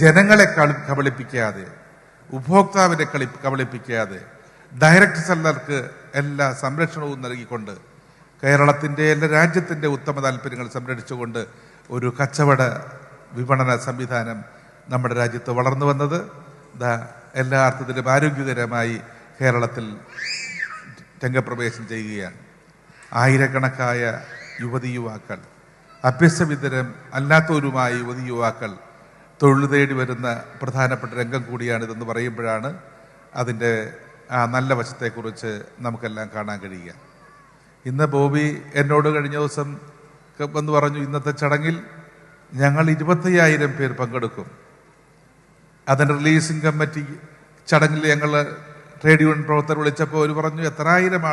ജനങ്ങളെ കളി- കബളിപ്പിക്കാതെ ഉപഭോക്താവിനെ കളി കബളിപ്പിക്കാതെ ഡയറക്റ്റ് സെല്ലർക്ക് എല്ലാ സംരക്ഷണവും നൽകിക്കൊണ്ട് കേരളത്തിന്റെ എല്ലാ രാജ്യത്തിന്റെ ഉത്തമ താല്പര്യങ്ങൾ സംരക്ഷിച്ചുകൊണ്ട് ഒരു കച്ചവട വിപണന സംവിധാനം നമ്മുടെ രാജ്യത്ത് വളർന്നു വന്നത്. എല്ലാ അർത്ഥത്തിലും ആരോഗ്യകരമായി കേരളത്തിൽ രംഗപ്രവേശം ചെയ്യുകയാണ്. ആയിരക്കണക്കായ യുവതി യുവാക്കൾ അഭ്യസവിതരം അല്ലാത്തവരുമായ യുവതി യുവാക്കൾ തൊഴിൽ തേടി വരുന്ന പ്രധാനപ്പെട്ട രംഗം കൂടിയാണിതെന്ന് പറയുമ്പോഴാണ് അതിന്റെ ആ നല്ല വശത്തെക്കുറിച്ച് നമുക്കെല്ലാം കാണാൻ കഴിയുക. ഇന്ന് ബോബി എന്നോട് കഴിഞ്ഞ ദിവസം എന്ന് പറഞ്ഞു ഇന്നത്തെ ചടങ്ങിൽ ഞങ്ങൾ ഇരുപത്തയ്യായിരം പേർ പങ്കെടുക്കും. അതിന്റെ റിലീസിംഗ് കമ്മിറ്റി ചടങ്ങിൽ ഞങ്ങൾ ട്രേഡ് യൂണിയൻ പ്രവർത്തകർ വിളിച്ചപ്പോൾ അവർ പറഞ്ഞു എത്രായിരം ആൾ